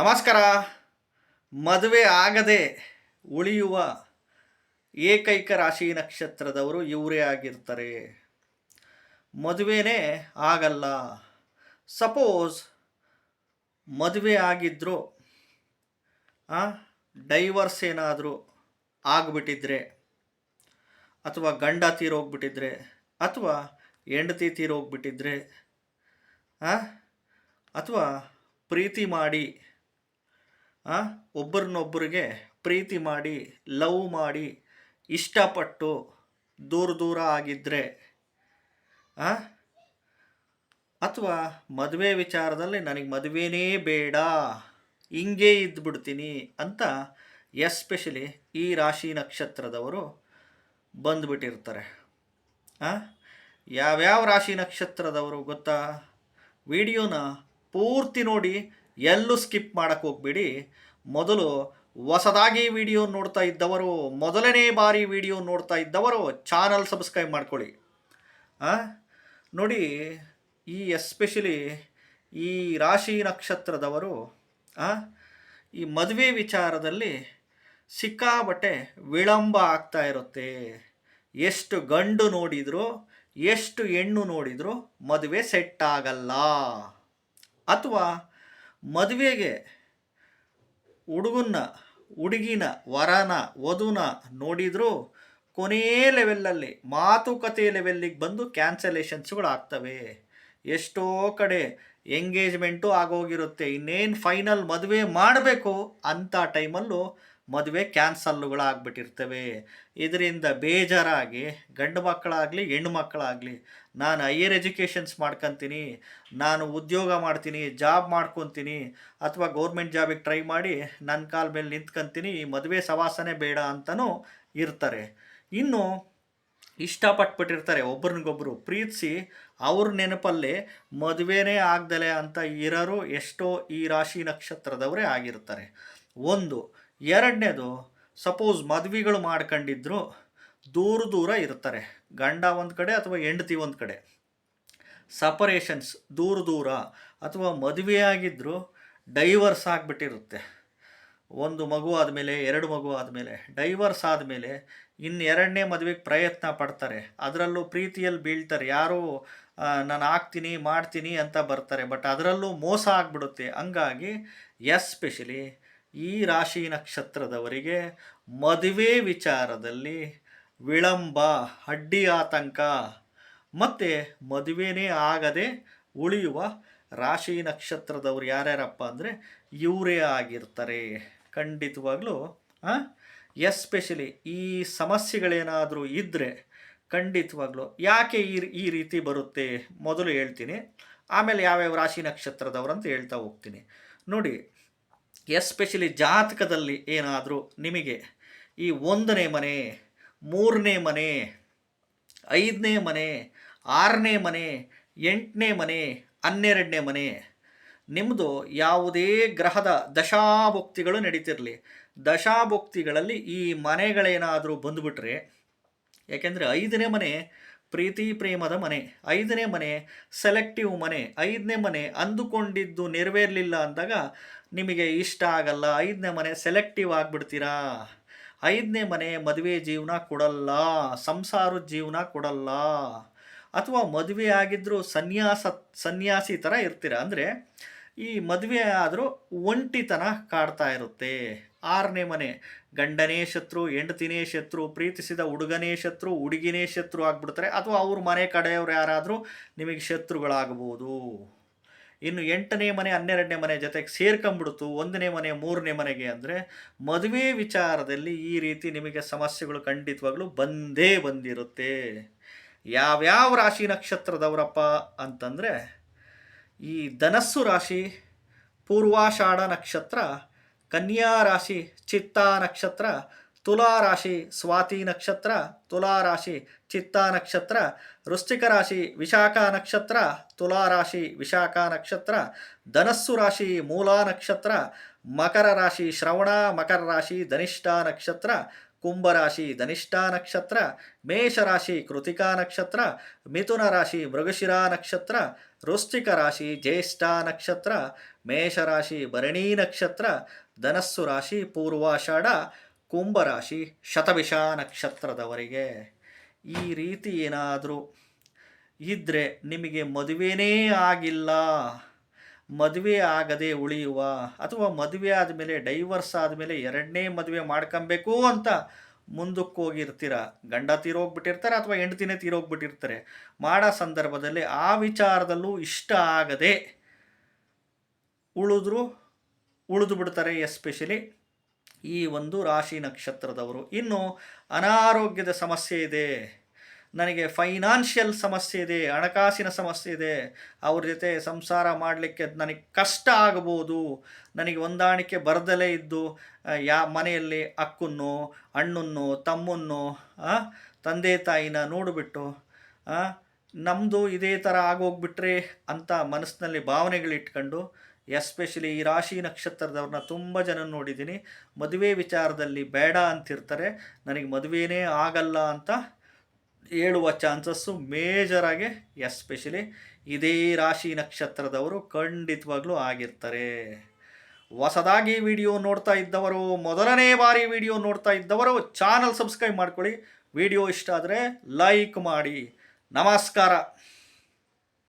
ನಮಸ್ಕಾರ. ಮದುವೆ ಆಗದೆ ಉಳಿಯುವ ಏಕೈಕ ರಾಶಿ ನಕ್ಷತ್ರದವರು ಇವರೇ ಆಗಿರ್ತಾರೆ. ಮದುವೆನೇ ಆಗಲ್ಲ. ಸಪೋಸ್ ಮದುವೆ ಆಗಿದ್ದರೂ ಡೈವರ್ಸ್ ಏನಾದರೂ ಆಗಿಬಿಟ್ಟಿದ್ರೆ, ಅಥವಾ ಗಂಡ ತೀರೋಗ್ಬಿಟ್ಟಿದ್ರೆ, ಅಥವಾ ಹೆಂಡತಿ ತೀರೋಗ್ಬಿಟ್ಟಿದ್ರೆ ಅಥವಾ ಪ್ರೀತಿ ಮಾಡಿ ಒಬ್ಬರನ್ನೊಬ್ಬರಿಗೆ ಪ್ರೀತಿ ಮಾಡಿ, ಲವ್ ಮಾಡಿ, ಇಷ್ಟಪಟ್ಟು ದೂರ ದೂರ ಆಗಿದ್ದರೆ ಅಥವಾ ಮದುವೆ ವಿಚಾರದಲ್ಲಿ ನನಗೆ ಮದುವೆನೇ ಬೇಡ, ಹಿಂಗೆ ಇದ್ದುಬಿಡ್ತೀನಿ ಅಂತ ಎಸ್ಪೆಷಲಿ ಈ ರಾಶಿ ನಕ್ಷತ್ರದವರು ಬಂದುಬಿಟ್ಟಿರ್ತಾರೆ. ಯಾವ್ಯಾವ ರಾಶಿ ನಕ್ಷತ್ರದವರು ಗೊತ್ತಾ? ವಿಡಿಯೋನ ಪೂರ್ತಿ ನೋಡಿ ಎಲ್ಲೂ ಸ್ಕಿಪ್ ಮಾಡೋಕ್ಕೆ ಹೋಗಬೇಡಿ. ಮೊದಲು ಹೊಸದಾಗಿ ವಿಡಿಯೋ ನೋಡ್ತಾ ಇದ್ದವರು, ಮೊದಲನೇ ಬಾರಿ ವಿಡಿಯೋ ನೋಡ್ತಾ ಇದ್ದವರು ಚಾನಲ್ ಸಬ್ಸ್ಕ್ರೈಬ್ ಮಾಡ್ಕೊಳ್ಳಿ. ನೋಡಿ, ಈ ಎಸ್ಪೆಷಲಿ ಈ ರಾಶಿ ನಕ್ಷತ್ರದವರು ಈ ಮದುವೆ ವಿಚಾರದಲ್ಲಿ ಸಿಕ್ಕಾಬಟ್ಟೆ ವಿಳಂಬ ಆಗ್ತಾ ಇರುತ್ತೆ. ಎಷ್ಟು ಗಂಡು ನೋಡಿದರೂ, ಎಷ್ಟು ಹೆಣ್ಣು ನೋಡಿದರೂ ಮದುವೆ ಸೆಟ್ ಆಗಲ್ಲ. ಅಥವಾ ಮದುವೆಗೆ ಹುಡುಗನ್ನ, ಹುಡುಗಿನ, ವರನ, ವಧುನ ನೋಡಿದರೂ ಕೊನೆಯ ಲೆವೆಲ್ಲಲ್ಲಿ ಮಾತುಕತೆ ಲೆವೆಲ್ಲಿಗೆ ಬಂದು ಕ್ಯಾನ್ಸಲೇಷನ್ಸ್ಗಳು ಆಗ್ತವೆ. ಎಷ್ಟೋ ಕಡೆ ಎಂಗೇಜ್ಮೆಂಟು ಆಗೋಗಿರುತ್ತೆ. ಇನ್ನೇನು ಫೈನಲ್ ಮದುವೆ ಮಾಡಬೇಕು ಅಂಥ ಟೈಮಲ್ಲೂ ಮದುವೆ ಕ್ಯಾನ್ಸಲ್ಲುಗಳಾಗ್ಬಿಟ್ಟಿರ್ತವೆ. ಇದರಿಂದ ಬೇಜಾರಾಗಿ ಗಂಡು ಮಕ್ಕಳಾಗಲಿ, ಹೆಣ್ಣು ಮಕ್ಕಳಾಗಲಿ, ನಾನು ಹೈಯರ್ ಎಜುಕೇಷನ್ಸ್ ಮಾಡ್ಕೊತೀನಿ, ನಾನು ಉದ್ಯೋಗ ಮಾಡ್ತೀನಿ ಜಾಬ್ ಮಾಡ್ಕೊತೀನಿ, ಅಥವಾ ಗೌರ್ಮೆಂಟ್ ಜಾಬಿಗೆ ಟ್ರೈ ಮಾಡಿ ನನ್ನ ಕಾಲ ಮೇಲೆ ನಿಂತ್ಕೊಂತೀನಿ, ಈ ಮದುವೆ ಸವಾಸನೆ ಬೇಡ ಅಂತಲೂ ಇರ್ತಾರೆ. ಇನ್ನು ಇಷ್ಟಪಟ್ಬಿಟ್ಟಿರ್ತಾರೆ ಒಬ್ರನಿಗೊಬ್ರು. ಪ್ರೀತಿಸಿ ಅವ್ರ ನೆನಪಲ್ಲಿ ಮದುವೆನೇ ಆಗ್ದಲೆ ಅಂತ ಇರೋರು ಎಷ್ಟೋ ಈ ರಾಶಿ ನಕ್ಷತ್ರದವರೇ ಆಗಿರ್ತಾರೆ. ಒಂದು ಎರಡನೇದು ಸಪೋಸ್ ಮದುವೆಗಳು ಮಾಡ್ಕೊಂಡಿದ್ರು, ದೂರ ದೂರ ಇರ್ತಾರೆ. ಗಂಡ ಒಂದು ಕಡೆ ಅಥವಾ ಹೆಂಡತಿ ಒಂದು ಕಡೆ. ಸಪರೇಷನ್ಸ್ ದೂರ ದೂರ ಅಥವಾ ಮದುವೆಯಾಗಿದ್ದರೂ ಡೈವರ್ಸ್ ಆಗಿಬಿಟ್ಟಿರುತ್ತೆ. ಒಂದು ಮಗು ಆದಮೇಲೆ, ಎರಡು ಮಗು ಆದಮೇಲೆ ಡೈವರ್ಸ್ ಆದಮೇಲೆ ಇನ್ನು ಎರಡನೇ ಮದುವೆಗೆ ಪ್ರಯತ್ನ ಪಡ್ತಾರೆ. ಅದರಲ್ಲೂ ಪ್ರೀತಿಯಲ್ಲಿ ಬೀಳ್ತಾರೆ. ಯಾರೂ ನಾನು ಆಗ್ತೀನಿ, ಮಾಡ್ತೀನಿ ಅಂತ ಬರ್ತಾರೆ. ಬಟ್ ಅದರಲ್ಲೂ ಮೋಸ ಆಗಿಬಿಡುತ್ತೆ. ಹಂಗಾಗಿ ಎಸ್ಪೆಷಲಿ ಈ ರಾಶಿ ನಕ್ಷತ್ರದವರಿಗೆ ಮದುವೆ ವಿಚಾರದಲ್ಲಿ ವಿಳಂಬ ಅಡ್ಡಿ ಆತಂಕ ಮತ್ತು ಮದುವೆನೇ ಆಗದೆ ಉಳಿಯುವ ರಾಶಿ ನಕ್ಷತ್ರದವ್ರು ಯಾರ್ಯಾರಪ್ಪ ಅಂದರೆ ಇವರೇ ಆಗಿರ್ತಾರೆ. ಖಂಡಿತವಾಗ್ಲೂ ಎಸ್ಪೆಷಲಿ ಈ ಸಮಸ್ಯೆಗಳೇನಾದರೂ ಇದ್ದರೆ ಖಂಡಿತವಾಗ್ಲೂ ಯಾಕೆ ಈ ಈ ರೀತಿ ಬರುತ್ತೆ? ಮೊದಲು ಹೇಳ್ತೀನಿ. ಆಮೇಲೆ ಯಾವ್ಯಾವ ರಾಶಿ ನಕ್ಷತ್ರದವ್ರು ಅಂತ ಹೇಳ್ತಾ ಹೋಗ್ತೀನಿ. ನೋಡಿ ಎಸ್ಪೆಷಲಿ ಜಾತಕದಲ್ಲಿ ಏನಾದರೂ ನಿಮಗೆ ಈ ಒಂದನೇ ಮನೆ, ಮೂರನೇ ಮನೆ, ಐದನೇ ಮನೆ, ಆರನೇ ಮನೆ, ಎಂಟನೇ ಮನೆ, ಹನ್ನೆರಡನೇ ಮನೆ ನಿಮ್ಮದು ಯಾವುದೇ ಗ್ರಹದ ದಶಾಭುಕ್ತಿಗಳು ನಡೀತಿರಲಿ. ದಶಾಭುಕ್ತಿಗಳಲ್ಲಿ ಈ ಮನೆಗಳೇನಾದರೂ ಬಂದುಬಿಟ್ರೆ, ಯಾಕೆಂದರೆ ಐದನೇ ಮನೆ ಪ್ರೀತಿ ಪ್ರೇಮದ ಮನೆ, ಐದನೇ ಮನೆ ಸೆಲೆಕ್ಟಿವ್ ಮನೆ, ಐದನೇ ಮನೆ, ಅಂದುಕೊಂಡಿದ್ದು ನೆರವೇರಲಿಲ್ಲ ಅಂದಾಗ ನಿಮಗೆ ಇಷ್ಟ ಆಗಲ್ಲ. ಐದನೇ ಮನೆ ಸೆಲೆಕ್ಟಿವ್ ಆಗಿಬಿಡ್ತೀರಾ? ಐದನೇ ಮನೆ ಮದುವೆ ಜೀವನ ಕೊಡಲ್ಲ ಸಂಸಾರದ ಜೀವನ ಕೊಡಲ್ಲ. ಅಥವಾ ಮದುವೆ ಆಗಿದ್ದರೂ ಸನ್ಯಾಸ, ಸನ್ಯಾಸಿ ಥರ ಇರ್ತೀರ. ಅಂದರೆ ಈ ಮದುವೆ ಆದರೂ ಒಂಟಿತನ ಕಾಡ್ತಾ ಇರುತ್ತೆ. ಆರನೇ ಮನೆ. ಗಂಡನೇ ಶತ್ರು, ಹೆಂಡತಿನೇ ಶತ್ರು, ಪ್ರೀತಿಸಿದ ಹುಡುಗನೇ ಶತ್ರು, ಹುಡುಗಿನೇ ಶತ್ರು ಆಗ್ಬಿಡ್ತಾರೆ. ಅಥವಾ ಅವ್ರ ಮನೆ ಕಡೆಯವರು ಯಾರಾದರೂ ನಿಮಗೆ ಶತ್ರುಗಳಾಗಬಹುದು. ಇನ್ನು ಎಂಟನೇ ಮನೆ, ಹನ್ನೆರಡನೇ ಮನೆ ಜೊತೆಗೆ ಸೇರ್ಕೊಂಬಿಡ್ತು ಒಂದನೇ ಮನೆ, ಮೂರನೇ ಮನೆಗೆ ಅಂದರೆ ಮದುವೆ ವಿಚಾರದಲ್ಲಿ ಈ ರೀತಿ ನಿಮಗೆ ಸಮಸ್ಯೆಗಳು ಖಂಡಿತವಾಗ್ಲೂ ಬಂದೇ ಬಂದಿರುತ್ತೆ. ಯಾವ್ಯಾವ ರಾಶಿ ನಕ್ಷತ್ರದವರಪ್ಪ ಅಂತಂದರೆ ಈ ಧನಸ್ಸು ರಾಶಿ, ಪೂರ್ವಾಷಾಢ ನಕ್ಷತ್ರ ಕನ್ಯಾ ರಾಶಿ, ಚಿತ್ತಾ ನಕ್ಷತ್ರ, ತುಲಾ ರಾಶಿ, ಸ್ವಾತಿ ನಕ್ಷತ್ರ, ತುಲಾ ರಾಶಿ, ಚಿತ್ತಾ ನಕ್ಷತ್ರ, ವೃಶ್ಚಿಕ ರಾಶಿ, ವಿಶಾಖ ನಕ್ಷತ್ರ, ತುಲಾ ರಾಶಿ, ವಿಶಾಖ ನಕ್ಷತ್ರ, ಧನಸ್ಸು ರಾಶಿ, ಮೂಲಾ ನಕ್ಷತ್ರ, ಮಕರ ರಾಶಿ, ಶ್ರವಣ ಮಕರ ರಾಶಿ, ಧನಿಷ್ಠ ನಕ್ಷತ್ರ ಕುಂಭರಾಶಿ ಧನಿಷ್ಠಾ ನಕ್ಷತ್ರ, ಮೇಷರಾಶಿ ಕೃತಿಕಾ ನಕ್ಷತ್ರ, ಮಿಥುನ ರಾಶಿ ಮೃಗಶಿರಾ ನಕ್ಷತ್ರ, ವೃಶ್ಚಿಕ ರಾಶಿ ಜ್ಯೇಷ್ಠ ನಕ್ಷತ್ರ, ಮೇಷರಾಶಿ ಭರಣಿ ನಕ್ಷತ್ರ, ಧನಸ್ಸು ರಾಶಿ ಪೂರ್ವಾಷಾಢ, ಕುಂಭರಾಶಿ ಶತಭಿಷ ನಕ್ಷತ್ರದವರಿಗೆ. ಈ ರೀತಿ ಏನಾದರೂ ಇದ್ದರೆ ನಿಮಗೆ ಮದುವೆನೇ ಆಗಿಲ್ಲ. ಮದುವೆ ಆಗದೆ ಉಳಿಯುವ ಅಥವಾ ಮದುವೆ ಆದಮೇಲೆ ಡೈವರ್ಸ್ ಆದಮೇಲೆ ಎರಡನೇ ಮದುವೆ ಮಾಡ್ಕೊಬೇಕು ಅಂತ ಮುಂದಕ್ಕೆ ಹೋಗಿರ್ತೀರ, ಗಂಡ ತೀರೋಗ್ಬಿಟ್ಟಿರ್ತಾರೆ ಅಥವಾ ಹೆಂಡತಿನೇ ತೀರೋಗ್ಬಿಟ್ಟಿರ್ತಾರೆ, ಮಾಡೋ ಸಂದರ್ಭದಲ್ಲಿ ಆ ವಿಚಾರದಲ್ಲೂ ಇಷ್ಟ ಆಗದೆ ಉಳಿದ್ರು, ಉಳಿದು ಬಿಡ್ತಾರೆ ಎಸ್ಪೆಷಲಿ ಈ ಒಂದು ರಾಶಿ ನಕ್ಷತ್ರದವರು. ಇನ್ನು ಅನಾರೋಗ್ಯದ ಸಮಸ್ಯೆ ಇದೆ. ನನಗೆ ಫೈನಾನ್ಷಿಯಲ್ ಸಮಸ್ಯೆ ಇದೆ, ಹಣಕಾಸಿನ ಸಮಸ್ಯೆ ಇದೆ, ಅವ್ರ ಜೊತೆ ಸಂಸಾರ ಮಾಡಲಿಕ್ಕೆ ನನಗೆ ಕಷ್ಟ ಆಗ್ಬೋದು ನನಗೆ ಹೊಂದಾಣಿಕೆ ಬರದಲೇ ಇದ್ದು ಯಾ, ಮನೆಯಲ್ಲಿ ಅಕ್ಕನ್ನು, ಅಣ್ಣನ್ನು, ತಮ್ಮನ್ನು ತಂದೆ ತಾಯಿನ ನೋಡಿಬಿಟ್ಟು ನಮ್ಮದು ಇದೇ ಥರ ಆಗೋಗ್ಬಿಟ್ರೆ ಅಂತ ಮನಸ್ಸಿನಲ್ಲಿ ಭಾವನೆಗಳಿಟ್ಕೊಂಡು, ಎಸ್ಪೆಷಲಿ ಈ ರಾಶಿ ನಕ್ಷತ್ರದವ್ರನ್ನ ತುಂಬ ಜನ ನೋಡಿದ್ದೀನಿ. ಮದುವೆ ವಿಚಾರದಲ್ಲಿ ಬೇಡ ಅಂತಿರ್ತಾರೆ. ನನಗೆ ಮದುವೆನೇ ಆಗಲ್ಲ ಅಂತ ಹೇಳುವ ಚಾನ್ಸಸ್ಸು ಮೇಜರಾಗಿ ಎಸ್ಪೆಷಲಿ ಇದೇ ರಾಶಿ ನಕ್ಷತ್ರದವರು ಖಂಡಿತವಾಗ್ಲೂ ಆಗಿರ್ತಾರೆ. ಹೊಸದಾಗಿ ವಿಡಿಯೋ ನೋಡ್ತಾ ಇದ್ದವರು, ಮೊದಲನೇ ಬಾರಿ ವಿಡಿಯೋ ನೋಡ್ತಾ ಇದ್ದವರು, ಚಾನಲ್ ಸಬ್ಸ್ಕ್ರೈಬ್ ಮಾಡ್ಕೊಳ್ಳಿ. ವಿಡಿಯೋ ಇಷ್ಟ ಆದರೆ ಲೈಕ್ ಮಾಡಿ. ನಮಸ್ಕಾರ.